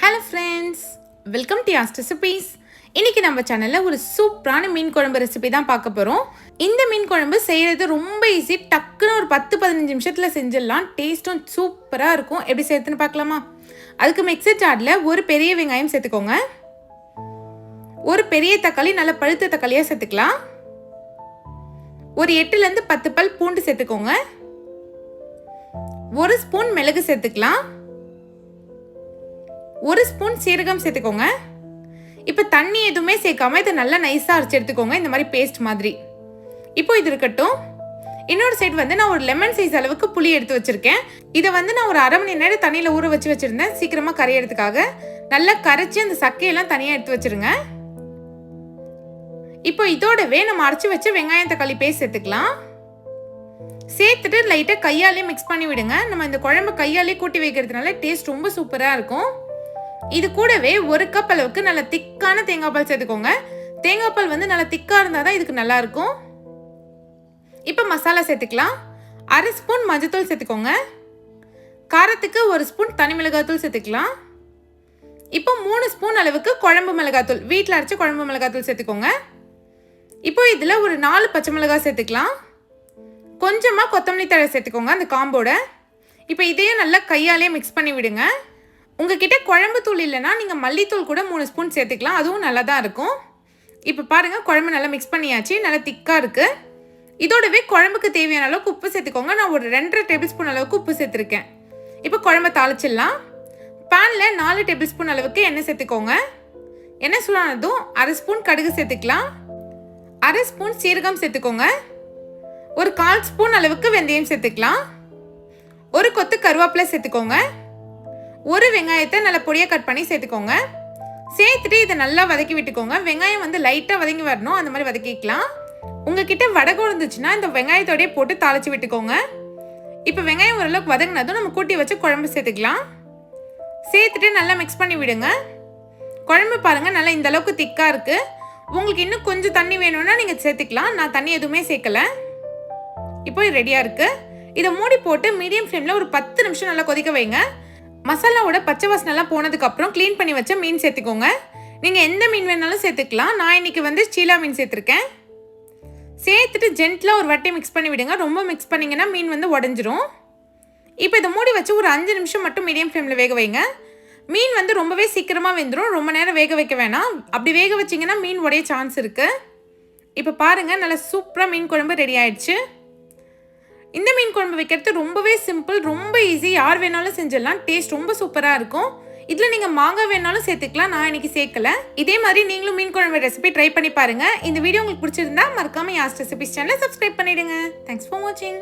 Hello friends welcome to ஆஸ்ட் recipes இன்றைக்கி நம்ம சேனலில் ஒரு சூப்பரான மீன் குழம்பு ரெசிபி தான் பார்க்க போகிறோம் இந்த மீன் குழம்பு செய்கிறது ரொம்ப ஈஸி டக்குன்னு ஒரு பத்து பதினஞ்சு நிமிஷத்தில் செஞ்சிடலாம். டேஸ்ட்டும் சூப்பராக இருக்கும். எப்படி சேர்த்துன்னு பார்க்கலாமா? அதுக்கு மிக்சர் ஜாரில் ஒரு பெரிய வெங்காயம் சேர்த்துக்கோங்க. ஒரு பெரிய தக்காளி நல்ல பழுத்த தக்காளியாக சேர்த்துக்கலாம். ஒரு எட்டுலேருந்து பத்து பல் பூண்டு சேர்த்துக்கோங்க. ஒரு ஸ்பூன் மிளகு சேர்த்துக்கலாம். ஒரு ஸ்பூன் சீரகம் சேர்த்துக்கோங்க. இப்போ தண்ணி எதுவுமே சேர்க்காம இதை நல்லா நைஸாக அரைச்சி எடுத்துக்கோங்க. இந்த மாதிரி பேஸ்ட் மாதிரி. இப்போ இது இருக்கட்டும். இன்னொரு சைடு வந்து நான் ஒரு லெமன் சைஸ் அளவுக்கு புளி எடுத்து வச்சிருக்கேன். இதை வந்து நான் ஒரு அரை மணி நேரம் தண்ணியில் ஊற வச்சு வச்சுருந்தேன். சீக்கிரமாக கரையிறதுக்காக நல்லா கரைச்சி அந்த சக்கையெல்லாம் தனியாக எடுத்து வச்சிருங்க. இப்போ இதோடவே நம்ம அரைச்சி வச்ச வெங்காயம் தக்காளி பேஸ்ட் சேர்த்துக்கலாம். சேர்த்துட்டு லைட்டாக கையாலே மிக்ஸ் பண்ணி விடுங்க. நம்ம இந்த குழம்பு கையாலே கூட்டி வைக்கிறதுனால டேஸ்ட் ரொம்ப சூப்பராக இருக்கும். இது கூடவே ஒரு கப் அளவுக்கு நல்ல திக்கான தேங்காய் பால் சேர்த்துக்கோங்க. தேங்காய் பால் வந்து நல்லா திக்காக இருந்தால் தான் இதுக்கு நல்லா இருக்கும். இப்போ மசாலா சேர்த்துக்கலாம். அரை ஸ்பூன் மஞ்சத்தூள் சேர்த்துக்கோங்க. காரத்துக்கு ஒரு ஸ்பூன் தனி மிளகாத்தூள் சேர்த்துக்கலாம். இப்போ மூணு ஸ்பூன் அளவுக்கு குழம்பு மிளகாத்தூள். வீட்டில் அரைச்ச குழம்பு மிளகாத்தூள் சேர்த்துக்கோங்க. இப்போ இதில் ஒரு நாலு பச்சை மிளகாய் சேர்த்துக்கலாம். கொஞ்சமாக கொத்தமல்லி தழை சேர்த்துக்கோங்க அந்த காம்போட இப்போ இதையும் நல்லா கையாலே மிக்ஸ் பண்ணி விடுங்க. உங்ககிட்ட குழம்பு தூள் இல்லைன்னா நீங்கள் மல்லித்தூள் கூட மூணு ஸ்பூன் சேர்த்துக்கலாம். அதுவும் நல்லா தான் இருக்கும். இப்போ பாருங்கள் குழம்பு நல்லா மிக்ஸ் பண்ணியாச்சு. நல்லா திக்காக இருக்குது இதோடவே குழம்புக்கு தேவையான அளவுக்கு உப்பு சேர்த்துக்கோங்க. நான் ஒரு ரெண்டரை டேபிள் ஸ்பூன் அளவுக்கு உப்பு சேர்த்துருக்கேன். இப்போ குழம்பை தாளிச்சிடலாம். பேனில் நாலு டேபிள் ஸ்பூன் அளவுக்கு எண்ணெய் சேர்த்துக்கோங்க. எண்ணெய் சூடானதும் அரை ஸ்பூன் கடுகு சேர்த்துக்கலாம். அரை ஸ்பூன் சீரகம் சேர்த்துக்கோங்க. ஒரு கால் ஸ்பூன் அளவுக்கு வெந்தயம் சேர்த்துக்கலாம். ஒரு கொத்து கருவேப்பிலை சேர்த்துக்கோங்க. ஒரு வெங்காயத்தை நல்லா பொடியாக கட் பண்ணி சேர்த்துக்கோங்க. சேர்த்துட்டு இதை நல்லா வதக்கி விட்டுக்கோங்க. வெங்காயம் வந்து லைட்டாக வதங்கி வரணும். அந்த மாதிரி வதக்கிக்கலாம். உங்ககிட்ட வடகம் இருந்துச்சுன்னா இந்த வெங்காயத்தோடய போட்டு தாளிச்சு விட்டுக்கோங்க. இப்போ வெங்காயம் ஓரளவுக்கு வதங்கினதும் நம்ம கூட்டி வச்சு குழம்பு சேர்த்துக்கலாம். சேர்த்துட்டு நல்லா மிக்ஸ் பண்ணி விடுங்க. குழம்பு பாருங்கள் நல்லா இந்த அளவுக்கு திக்காக இருக்குது உங்களுக்கு இன்னும் கொஞ்சம் தண்ணி வேணும்னா நீங்கள் சேர்த்துக்கலாம். நான் தண்ணி எதுவுமே சேர்க்கலை. இப்போ ரெடியாக இருக்குது இதை மூடி போட்டு மீடியம் ஃப்ளேமில் ஒரு பத்து நிமிஷம் நல்லா கொதிக்க வைங்க. மசாலாவோட பச்சை வாசனைலாம் போனதுக்கப்புறம் க்ளீன் பண்ணி வச்ச மீன் சேர்த்துக்கோங்க. நீங்கள் எந்த மீன் வேணாலும் சேர்த்துக்கலாம். நான் இன்னைக்கு வந்து சீலா மீன் சேர்த்துருக்கேன். சேர்த்துட்டு ஜென்ட்லாக ஒரு வட்டி மிக்ஸ் பண்ணி விடுங்க. ரொம்ப மிக்ஸ் பண்ணிங்கன்னா மீன் வந்து உடஞ்சிரும். இப்போ இதை மூடி வச்சு ஒரு அஞ்சு நிமிஷம் மட்டும் மீடியம் ஃப்ளேமில் வேக வைங்க. மீன் வந்து ரொம்பவே சீக்கிரமாக வெந்துடும் ரொம்ப நேரம் வேக வைக்க வேணாம். அப்படி வேக வச்சிங்கன்னா மீன் உடைய சான்ஸ் இருக்குது இப்போ பாருங்கள் நல்லா சூப்பராக மீன் குழம்பு ரெடி ஆயிடுச்சு. இந்த மீன் குழம்பு வைக்கிறது ரொம்பவே சிம்பிள் ரொம்ப ஈஸி யார் வேணாலும் செஞ்சிடலாம். டேஸ்ட் ரொம்ப சூப்பராக இருக்கும். இதில் நீங்கள் மாங்காய் வேணாலும் சேர்த்துக்கலாம். நான் இன்னைக்கு சேர்க்கல. இதே மாதிரி நீங்களும் மீன் குழம்பு ரெசிபி ட்ரை பண்ணி பாருங்கள் இந்த வீடியோ உங்களுக்கு பிடிச்சிருந்தா மறக்காமல் யாஸ்ட் ரெசிபிஸ் சேனலை சப்ஸ்கிரைப் பண்ணிடுங்க. தேங்க்ஸ் ஃபார் வாட்சிங்